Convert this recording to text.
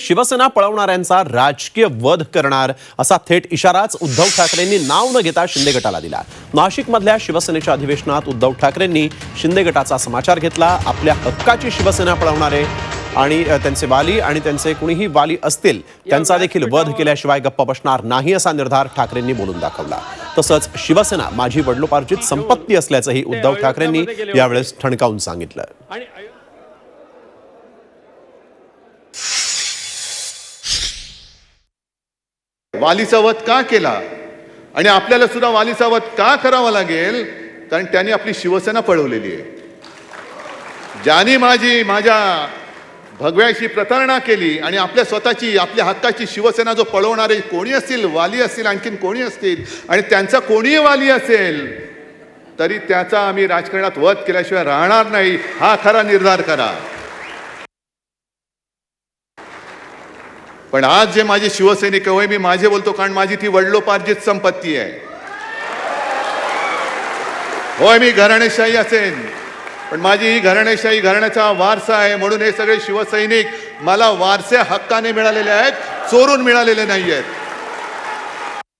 शिवसेना पळवणाऱ्यांचा राजकीय वध करणार असा थेट इशाराच उद्धव ठाकरेंनी नाव न घेता शिंदे गटाला दिला. नाशिकमधल्या शिवसेनेच्या अधिवेशनात उद्धव ठाकरेंनी शिंदे गटाचा समाचार घेतला. आपल्या हक्काची शिवसेना पळवणारे आणि त्यांचे वाली आणि त्यांचे कुणीही वाली असतील त्यांचा देखील वध केल्याशिवाय गप्प बसणार नाही असा निर्धार ठाकरेंनी बोलून दाखवला. तसंच शिवसेना माझी वडलोपार्जित संपत्ती असल्याचंही उद्धव ठाकरेंनी यावेळेस ठणकावून सांगितलं आणि वालीचा वध का केला? आणि आपल्याला सुद्धा वालीचा वध का करावा लागेल? कारण त्यांनी आपली शिवसेना पळवलेली आहे. ज्याने माझी माझ्या भगव्याशी प्रतारणा केली आणि आपल्या स्वतःची आपल्या हक्काची शिवसेना जो पळवणारे कोणी असतील वाली असतील आणखीन कोणी असतील आणि त्यांचा कोणीही वाली असेल तरी त्याचा आम्ही राजकारणात वध केल्याशिवाय राहणार नाही. हा खरा निर्धार करा. पण आज जे माझे शिवसैनिक होय मी माझे बोलतो कारण माझी ती वडलोपार्जित संपत्ती आहे. होय मी घराणेशाही असेन पण माझी ही घराणेशाही घराण्याचा वारसा आहे म्हणून हे सगळे शिवसैनिक मला वारसे हक्काने मिळालेले आहेत चोरून मिळालेले नाही आहेत